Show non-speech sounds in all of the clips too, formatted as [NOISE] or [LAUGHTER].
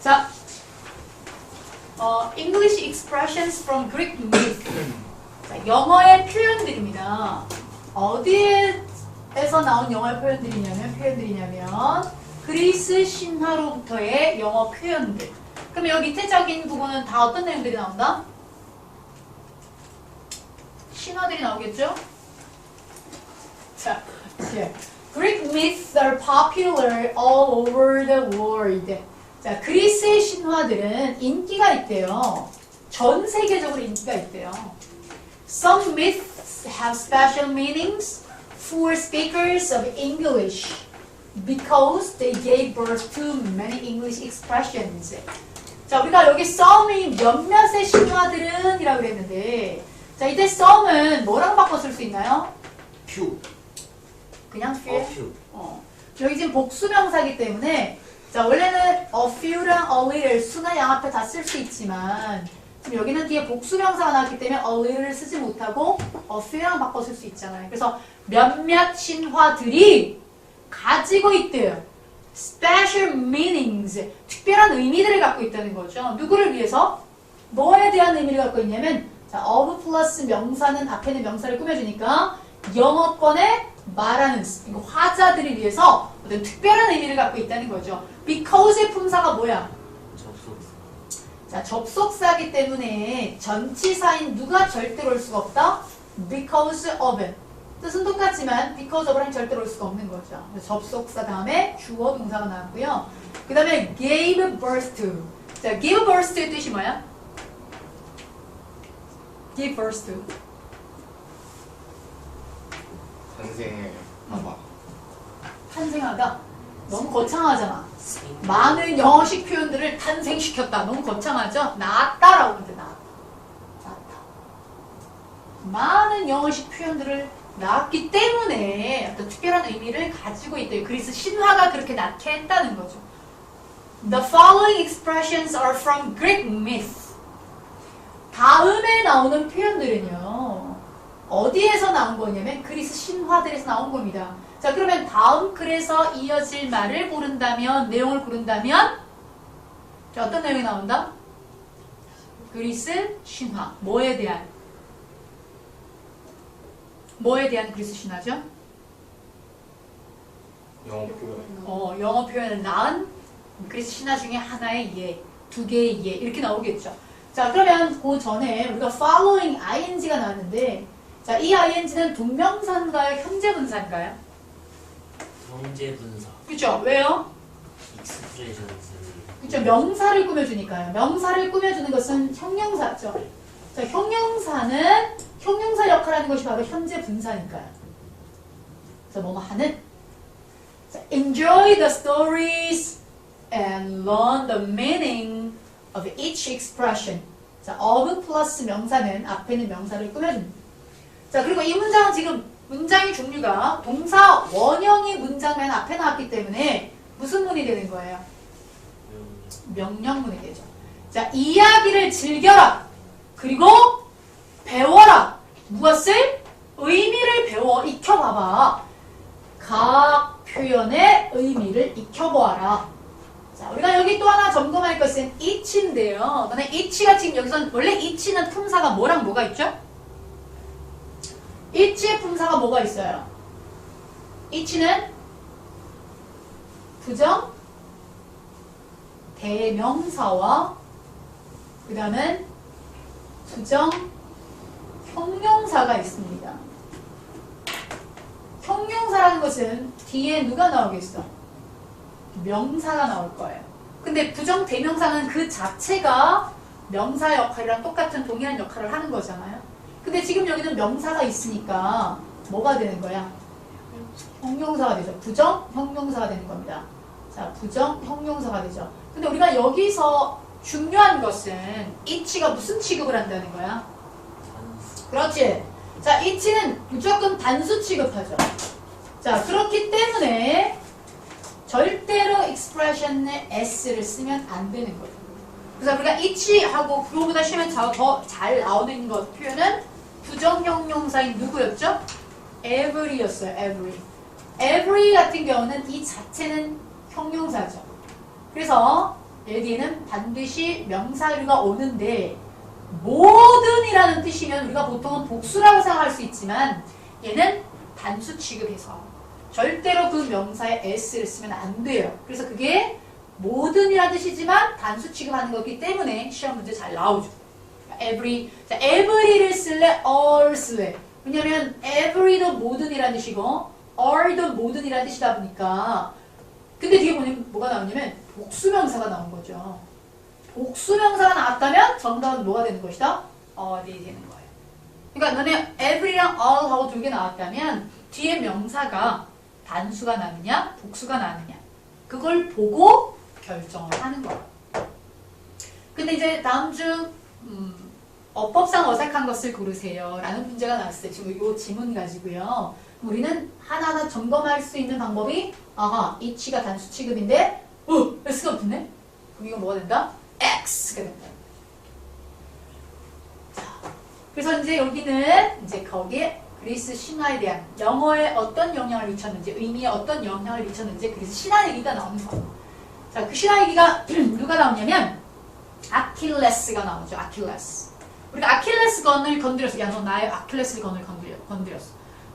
자, 어, English expressions from Greek myth. 자, 영어의 표현들입니다. 어디에서 나온 영어의 표현들이냐면 표현들이냐면 그리스 신화로부터의 영어 표현들. 그럼 여기 밑에 적인 부분은 다 어떤 내용들이 나온다? 신화들이 나오겠죠? 자, 예. Greek myths are popular all over the world. 자, 그리스의 신화들은 인기가 있대요. 전 세계적으로 인기가 있대요. Some myths have special meanings for speakers of English because they gave birth to many English expressions. 자, 우리가 여기 some이 몇몇의 신화들은 이라고 그랬는데 자, 이때 some은 뭐랑 바꿔 쓸 수 있나요? 퓨. 그냥 few? 어, 퓨. 어. 여기 지금 복수명사기 때문에 자 원래는 a few랑 a little 수나 양 앞에 다 쓸 수 있지만 지금 여기는 뒤에 복수명사가 나왔기 때문에 a little를 쓰지 못하고 a few랑 바꿔 쓸 수 있잖아요. 그래서 몇몇 신화들이 가지고 있대요. special meanings 특별한 의미들을 갖고 있다는 거죠. 누구를 위해서? 뭐에 대한 의미를 갖고 있냐면 자, of 플러스 명사는 앞에는 명사를 꾸며주니까 영어권에 말하는 이거 화자들을 위해서 어떤 특별한 의미를 갖고 있다는 거죠. because의 품사가 뭐야? 접속사. 자, 접속사기 때문에 전치사인 누가 절대로 올 수가 없다? because of. 뜻은 똑같지만 because of랑 절대로 올 수가 없는 거죠. 접속사 다음에 주어 동사가 나왔고요. 그 다음에 gave birth to. 자, give birth to의 뜻이 뭐야? give birth to. 탄생의 하바. 탄생하다. 너무 거창하잖아. 많은 영어식 표현들을 탄생시켰다. 너무 거창하죠? 낳았다라고 하는데 낳았다. 많은 영어식 표현들을 낳았기 때문에 어떤 특별한 의미를 가지고 있대요. 그래서 신화가 그렇게 낳게 했다는 거죠. The following expressions are from Greek myth. 다음에 나오는 표현들은요. 어디에서 나온 거냐면 그리스 신화들에서 나온 겁니다. 자, 그러면 다음 글에서 이어질 말을 고른다면, 내용을 고른다면, 자, 어떤 내용이 나온다? 그리스 신화. 뭐에 대한? 뭐에 대한 그리스 신화죠? 영어 표현. 어, 영어 표현을 낳은 그리스 신화 중에 하나의 예, 두 개의 예, 이렇게 나오겠죠. 자, 그러면 그 전에 우리가 following ing가 나왔는데, 자, 이 ing는 동명사인가요? 현재 분사인가요? 형제 분사 그죠? 왜요? 그죠? 명사를 꾸며주니까요. 명사를 꾸며주는 것은 형용사죠. 자, 형용사는 형용사 역할하는 것이 바로 현재 분사니까요. 그래서 뭐뭐 하는. 자, enjoy the stories and learn the meaning of each expression. 자, of 플러스 명사는 앞에는 명사를 꾸며줍니다. 자, 그리고 이 문장은 지금 문장의 종류가 동사 원형이 문장 맨 앞에 나왔기 때문에 무슨 문이 되는 거예요? 명령문이 되죠. 자, 이야기를 즐겨라. 그리고 배워라. 무엇을? 의미를 배워 익혀봐봐. 각 표현의 의미를 익혀보아라. 자, 우리가 여기 또 하나 점검할 것은 each인데요. 너네 each가 지금 여기서 원래 each는 품사가 뭐랑 뭐가 있죠? Each의 품사가 뭐가 있어요? each는 부정, 대명사와 그 다음은 부정 형용사가 있습니다. 형용사라는 것은 뒤에 누가 나오겠어? 명사가 나올 거예요. 근데 부정 대명사는 그 자체가 명사 역할이랑 똑같은 동일한 역할을 하는 거잖아요. 근데 지금 여기는 명사가 있으니까 뭐가 되는 거야? 형용사가 되죠. 부정 형용사가 되는 겁니다. 자, 부정 형용사가 되죠. 근데 우리가 여기서 중요한 것은 이치가 무슨 취급을 한다는 거야? 그렇지. 자, 이치는 무조건 단수 취급하죠. 자, 그렇기 때문에 절대로 expression에 s를 쓰면 안 되는 거죠. 그래서 우리가 이치하고 그거보다 쉬면 더 잘 나오는 것 표현은 부정형용사인 누구였죠? every였어요. every. every 같은 경우는 이 자체는 형용사죠. 그래서 여기에는 반드시 명사류가 오는데 모든이라는 뜻이면 우리가 보통은 복수라고 생각할 수 있지만 얘는 단수 취급해서 절대로 그 명사에 s를 쓰면 안 돼요. 그래서 그게 모든이라는 뜻이지만 단수 취급하는 거기 때문에 시험 문제 잘 나오죠. Every, 자, every를 쓸래, all 쓸래. 왜냐면 every도 모든이라는 뜻이고 all도 모든이라는 뜻이다 보니까 근데 뒤에 보면 뭐가 나오냐면 복수명사가 나온 거죠. 복수명사가 나왔다면 정답은 뭐가 되는 것이다? 어디 되는 거예요. 그러니까 너네 every랑 all 하고 두 개 나왔다면 뒤에 명사가 단수가 나느냐 복수가 나느냐 그걸 보고 결정을 하는 거야. 근데 이제 다음 중 음, 어법상 어색한 것을 고르세요 라는 문제가 나왔어요. 지금 이 지문 가지고요. 우리는 하나하나 점검할 수 있는 방법이 아하 이 치가 단수 취급인데 어 S가 붙네? 그럼 이거 뭐가 된다? X가 된다. 자, 그래서 이제 여기는 이제 거기에 그리스 신화에 대한 영어에 어떤 영향을 미쳤는지 의미에 어떤 영향을 미쳤는지 그리스 신화 얘기가 나오는 거예요. 자, 그 신화 얘기가 [CLEARS THROAT] 누가 나오냐면 아킬레스가 나오죠. 아킬레스. 우리가 아킬레스 건을 건드렸어. 야, 너 나의 아킬레스 건을 건드려, 건드렸어.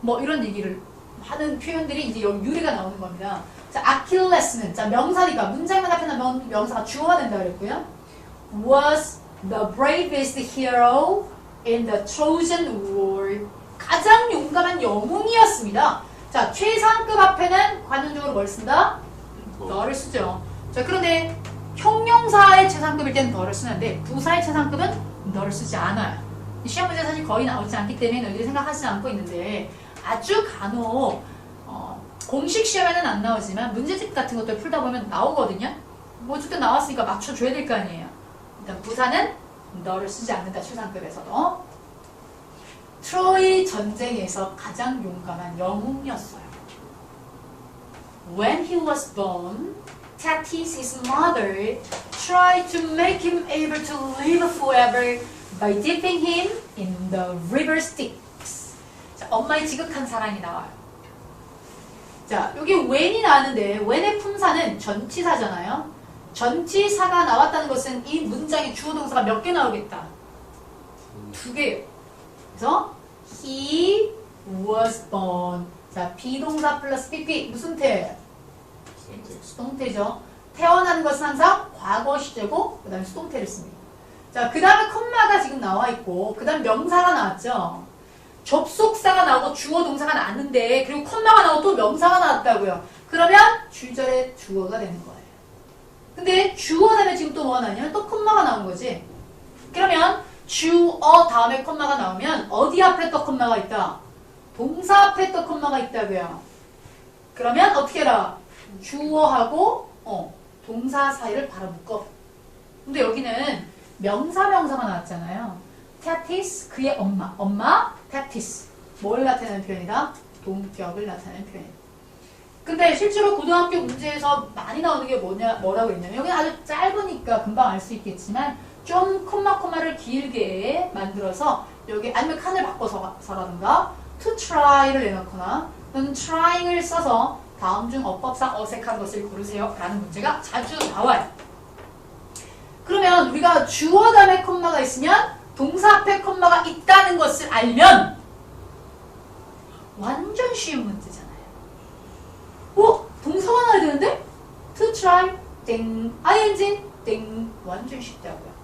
뭐 이런 얘기를 하는 표현들이 이제 여기 유래가 나오는 겁니다. 자, 아킬레스는 자 명사니까 문장만 앞에 나면 명사가 주어가 된다 그랬고요. Was the bravest hero in the Trojan War. 가장 용감한 영웅이었습니다. 자, 최상급 앞에는 관용적으로 뭘 쓴다? 너를 쓰죠. 자, 그런데 형용사의 최상급일 때는 너를 쓰는데 부사의 최상급은 너를 쓰지 않아요. 시험 문제 사실 거의 나오지 않기 때문에 너희들이 생각하지 않고 있는데 아주 간혹 어, 공식 시험에는 안 나오지만 문제집 같은 것들 풀다 보면 나오거든요. 뭐 어쨌든 나왔으니까 맞춰줘야 될 거 아니에요. 일단 부사는 너를 쓰지 않는다 최상급에서도. 트로이 전쟁에서 가장 용감한 영웅이었어요. When he was born, Tatis, his mother, tried to make him able to live forever by dipping him in the river Styx. 자, 엄마의 지극한 사랑이 나와요. 자, 여기 when이 나왔는데 when의 품사는 전치사잖아요. 전치사가 나왔다는 것은 이 문장의 주어 동사가 몇 개 나오겠다. 두 개요. 그래서 he was born. 자, 비동사 플러스 pp 무슨 태? 수동태죠. 태어난 것은 항상 과거 시제고 그 다음에 수동태를 씁니다. 자, 그 다음에 콤마가 지금 나와 있고 그 다음 명사가 나왔죠. 접속사가 나오고 주어 동사가 나왔는데 그리고 콤마가 나오고 또 명사가 나왔다고요. 그러면 주절의 주어가 되는 거예요. 근데 주어 다음에 지금 또 뭐가 나냐면 또 콤마가 나온 거지. 그러면 주어 다음에 콤마가 나오면 어디 앞에 또 콤마가 있다? 동사 앞에 또 콤마가 있다고요. 그러면 어떻게 해라? 주어하고 어, 동사 사이를 바로 묶어. 근데 여기는 명사 명사가 나왔잖아요. 테티스 그의 엄마. 엄마 테티스. 뭘 나타내는 표현이다? 동격을 나타내는 표현. 근데 실제로 고등학교 문제에서 많이 나오는 게 뭐냐 뭐라고 했냐면 여기 아주 짧으니까 금방 알 수 있겠지만 좀 콤마 콤마를 길게 만들어서 여기 아니면 칸을 바꿔서라든가 to try를 내놓거나 또는 trying을 써서 다음 중 어법상 어색한 것을 고르세요 라는 문제가 자주 나와요. 그러면 우리가 주어 다음에 콤마가 있으면 동사 앞에 콤마가 있다는 것을 알면 완전 쉬운 문제잖아요. 어? 동사가 나야 되는데? to try, 땡, ing, 땡. 완전 쉽다고요.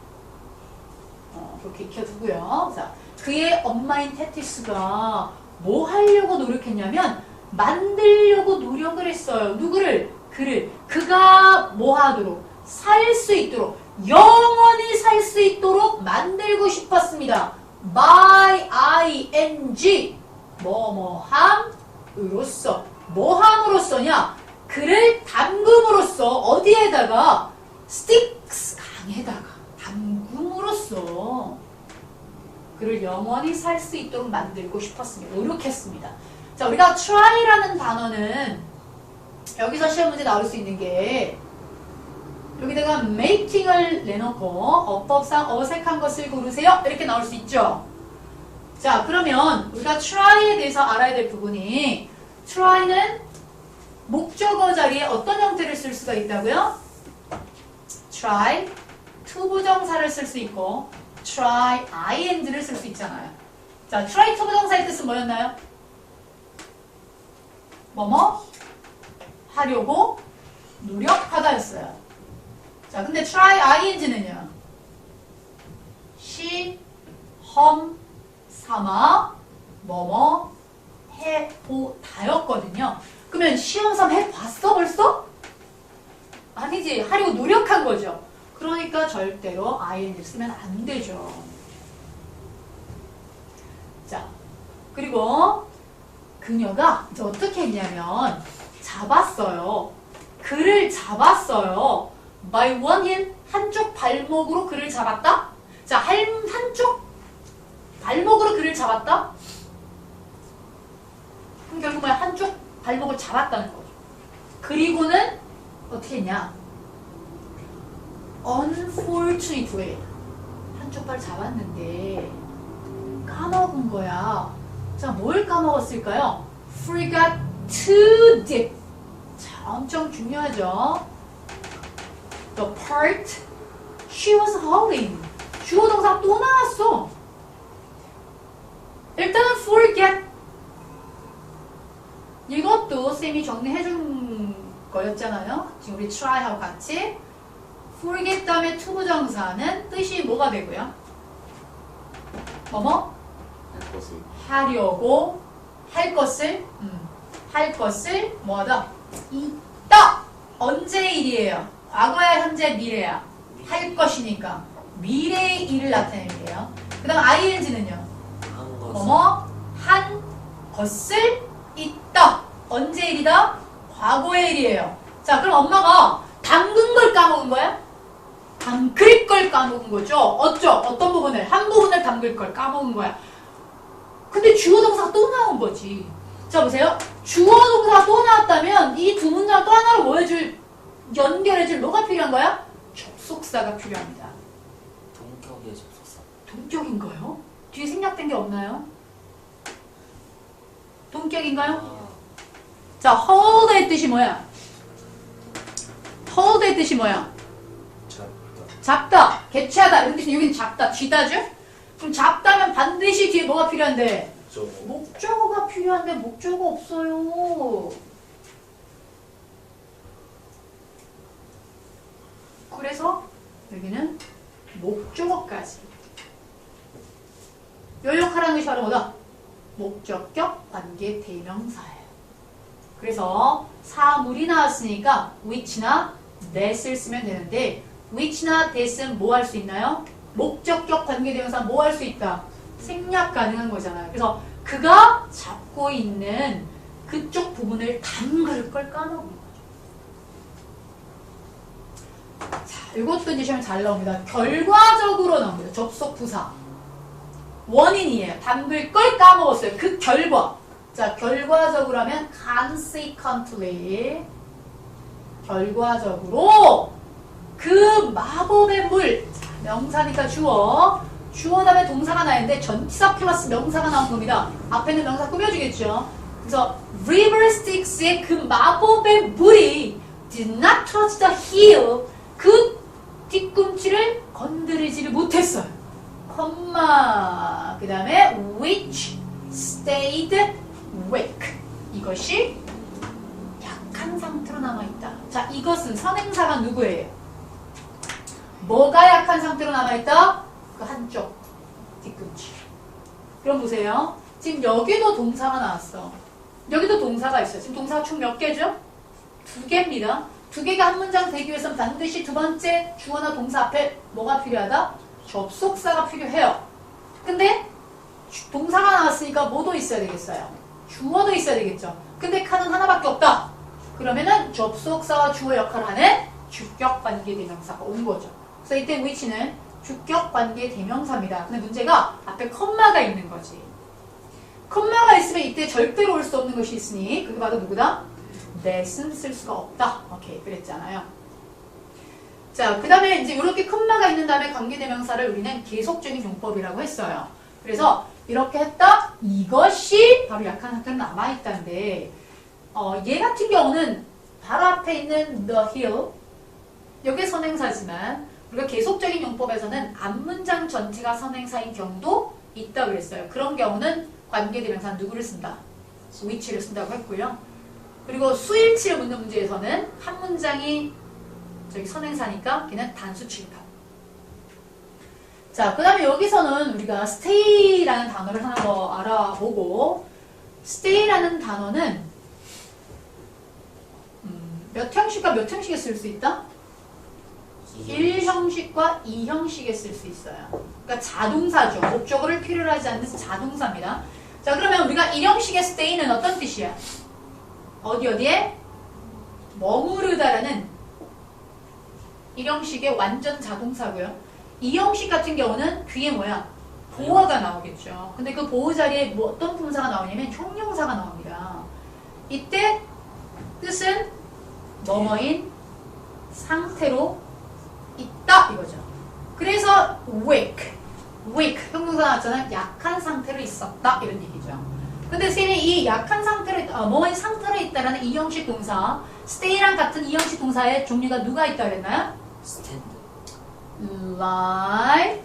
어, 그렇게 익혀두고요. 자, 그의 엄마인 테티스가 뭐 하려고 노력했냐면 만들려고 노력을 했어요. 누구를? 그를. 그가 뭐 하도록? 살 수 있도록. 영원히 살 수 있도록 만들고 싶었습니다. by ing 뭐뭐함으로써 뭐함으로써냐? 그를 담금으로써 어디에다가 sticks 강에다가 담금으로써 그를 영원히 살 수 있도록 만들고 싶었습니다. 노력했습니다. 자, 우리가 try라는 단어는 여기서 시험 문제 나올 수 있는 게 여기다가 making을 내놓고 어법상 어색한 것을 고르세요. 이렇게 나올 수 있죠. 자, 그러면 우리가 try에 대해서 알아야 될 부분이 try는 목적어 자리에 어떤 형태를 쓸 수가 있다고요? try 투부정사를 쓸 수 있고 try ing를 쓸 수 있잖아요. 자, try 투부정사의 뜻은 뭐였나요? 뭐뭐 하려고 노력하다였어요. 자, 근데 try ing는요. 시, 험, 삼아, 뭐뭐, 해보다였거든요. 그러면 시험 삼 해봤어 벌써? 아니지 하려고 노력한 거죠. 그러니까 절대로 ing 쓰면 안 되죠. 자 그리고 그녀가 어떻게 했냐면 잡았어요. 그를 잡았어요. by one hand 한쪽 발목으로 그를 잡았다. 자 한, 한쪽 발목으로 그를 잡았다. 그럼 결국 뭐야 한쪽 발목을 잡았다는 거죠. 그리고는 어떻게 했냐? unfortunately 한쪽 발 잡았는데 까먹은 거야. 자, 뭘 까먹었을까요? forgot to dip. 자, 엄청 중요하죠. The part she was holding. 주어 동사 또 나왔어. 일단은 forget. 이것도 쌤이 정리해준 거였잖아요. 지금 우리 try하고 같이. forget 다음에 투부정사는 뜻이 뭐가 되고요? 뭐뭐? 하려고 할 것을 음, 할 것을 뭐하다? 있다! 언제의 일이에요? 과거야 현재 미래야? 할 것이니까. 미래의 일을 나타내는데요. 그 다음 ing는요? 뭐뭐? 한 것을 있다. 언제 일이다? 과거의 일이에요. 자 그럼 엄마가 담근 걸 까먹은 거야? 담글 걸 까먹은 거죠? 어쩌? 어떤 부분을? 한 부분을 담글 걸 까먹은 거야 근데 주어 동사가 또 나온 거지. 자 보세요. 주어 동사가 또 나왔다면 이 두 문장 또 하나로 뭐 해줄 연결해줄 뭐가 필요한 거야? 접속사가 필요합니다. 동격의 접속사. 동격인가요? 뒤에 생략된 게 없나요? 동격인가요? 아, 자, hold의 뜻이 뭐야? hold의 뜻이 뭐야? 잡다 잡다, 개최하다 이런 뜻이 여기는 잡다, 쥐다죠? 그럼 잡다면 반드시 뒤에 뭐가 필요한데? 목적어가 필요한데 목적어 없어요. 그래서 여기는 목적어까지. 요역하라는 것이 바로 뭐다? 목적격 관계 대명사예요. 그래서 사물이 나왔으니까 which나 that을 쓰면 되는데 which나 that은 뭐 할 수 있나요? 목적격 관계 대명사 뭐 할 수 있다? 생략 가능한 거잖아요. 그래서 그가 잡고 있는 그쪽 부분을 담글 걸 까먹은 거죠. 자, 이것도 이제 시험에 잘 나옵니다. 결과적으로 나옵니다. 접속 부사. 원인이에요. 담글 걸 까먹었어요. 그 결과. 자, 결과적으로 하면 consequently. 결과적으로 그 마법의 물. 자, 명사니까 주어. 주어 다음에 동사가 나있는데 전치사 플러스 명사가 나온 겁니다. 앞에는 명사 꾸며주겠죠. 그래서 River Styx의 그 마법의 물이 did not touch the heel. 그 뒤꿈치를 건드리지를 못했어요. 콤마 그 다음에 which stayed weak 이것이 약한 상태로 남아있다. 자 이것은 선행사가 누구예요? 뭐가 약한 상태로 남아있다? 그 한쪽 뒤꿈치. 그럼 보세요. 지금 여기도 동사가 나왔어. 여기도 동사가 있어요. 지금 동사가 총 몇 개죠? 두 개입니다. 두 개가 한 문장 되기 위해서는 반드시 두 번째 주어나 동사 앞에 뭐가 필요하다? 접속사가 필요해요. 근데 주- 동사가 나왔으니까 뭐도 있어야 되겠어요? 주어도 있어야 되겠죠. 근데 칸은 하나밖에 없다. 그러면은 접속사와 주어 역할을 하는 주격 관계 대명사가 온 거죠. 그래서 이때 which는 주격 관계 대명사입니다. 근데 문제가 앞에 컴마가 있는 거지. 컴마가 있으면 이때 절대로 올 수 없는 것이 있으니 그게 바로 누구다? that은 쓸 수가 없다. 오케이 그랬잖아요. 자, 그 다음에 이제 이렇게 컴마가 있는 다음에 관계대명사를 우리는 계속적인 용법이라고 했어요. 그래서 이렇게 했다? 이것이 바로 약한 상태로 남아있다는데 어, 얘 같은 경우는 바로 앞에 있는 the hill 여기 선행사지만 우리가 계속적인 용법에서는 앞문장 전체가 선행사인 경우도 있다 그랬어요. 그런 경우는 관계대명사 누구를 쓴다? which를 쓴다고 했고요. 그리고 수일치를 묻는 문제에서는 한 문장이 저기 선행사니까 걔는 단수 취급하고. 자, 그 다음에 여기서는 우리가 stay라는 단어를 하나 더 알아보고 stay라는 단어는 음, 몇 형식과 몇 형식에 쓸 수 있다? 1형식과 2형식에 쓸 수 있어요. 그러니까 자동사죠. 목적어를 필요로 하지 않는 자동사입니다. 자, 그러면 우리가 1형식의 stay는 어떤 뜻이야? 어디 어디에? 머무르다라는 1형식의 완전 자동사고요. 2형식 같은 경우는 뒤에 뭐야? 보어가 나오겠죠. 근데 그 보호 자리에 뭐 어떤 품사가 나오냐면 형용사가 나옵니다. 이때 뜻은 뭐뭐인 상태로 있다 이거죠. 그래서 weak, weak 형용사 나왔잖아요. 약한 상태로 있었다 이런 얘기죠. 근데 쌤이 이 약한 상태로 어, 뭐뭐인 상태로 있다라는 이형식 동사, stay랑 같은 이형식 동사의 종류가 누가 있다 그랬나요? 스탠드 lie,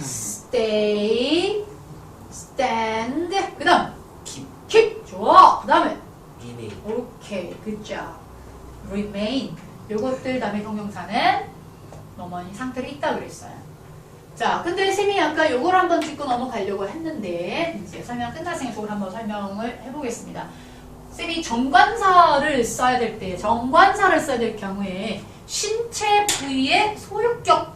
stay, stand. 그다음 keep keep 좋아. 그다음에 remain 오케이, job. remain. 요것들 다음에 형용사는 뭐뭐니 상태로 있다 그랬어요. 자, 근데 쌤이 아까 요걸 한번 짚고 넘어가려고 했는데 이제 설명 끝났으니까 그걸 한번 설명을 해보겠습니다. 쌤이 정관사를 써야 될 때, 정관사를 써야 될 경우에 신체 부위의 소유격,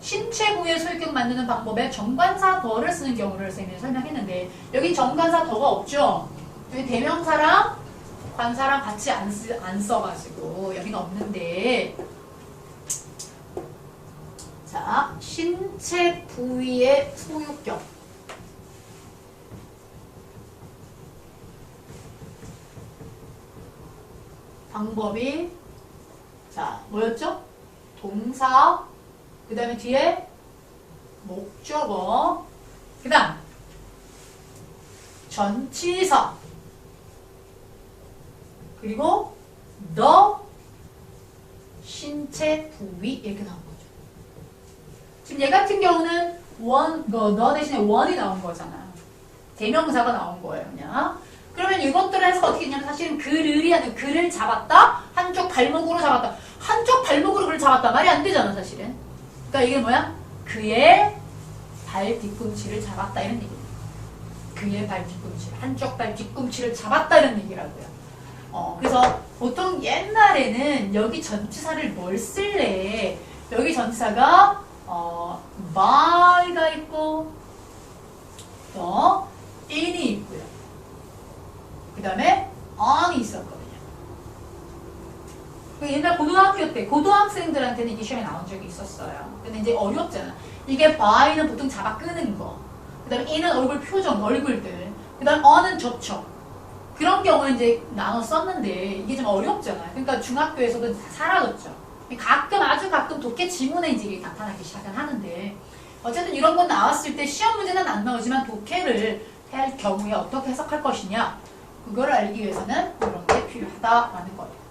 신체 부위의 소유격 만드는 방법에 정관사 더를 쓰는 경우를 쌤이 설명했는데 여기 정관사 더가 없죠? 여기 대명사랑 관사랑 같이 안, 쓰, 안 써가지고 여기는 없는데 자 신체 부위의 소유격 방법이 자 뭐였죠? 동사 그 다음에 뒤에 목적어 그 다음 전치사 그리고 the 신체 부위 이렇게 거죠. 지금 얘 같은 경우는 one, 그 the 대신에 one이 나온 거잖아요. 대명사가 나온 거예요, 그냥. 그러면 이것들을 해서 어떻게 했냐면 사실은 그를이 아니라 그를 잡았다? 한쪽 발목으로 잡았다. 한쪽 발목으로 그를 잡았다. 말이 안 되잖아, 사실은. 그러니까 이게 뭐야? 그의 발 뒤꿈치를 잡았다 이런 얘기예요. 그의 발 뒤꿈치, 한쪽 발 뒤꿈치를 잡았다 이런 얘기라고요. 어, 그래서 보통 옛날에는 여기 전치사를 뭘 쓸래? 여기 전치사가 어, by가 있고 또 in이 있고요. 그 다음에 on이 있었거든요. 그 옛날 고등학교 때 고등학생들한테는 이게 시험에 나온 적이 있었어요. 근데 이제 어렵잖아. 이게 by는 보통 잡아 끄는 거. 그 다음에 in은 얼굴 표정, 얼굴들. 그 다음 on은 접촉. 그런 경우는 이제 나눠 썼는데 이게 좀 어렵잖아요. 그러니까 중학교에서도 사라졌죠. 가끔 아주 가끔 독해 지문에 이제 이게 나타나기 시작은 하는데 어쨌든 이런 건 나왔을 때 시험 문제는 안 나오지만 독해를 할 경우에 어떻게 해석할 것이냐 그거를 알기 위해서는 이런 게 필요하다라는 거예요.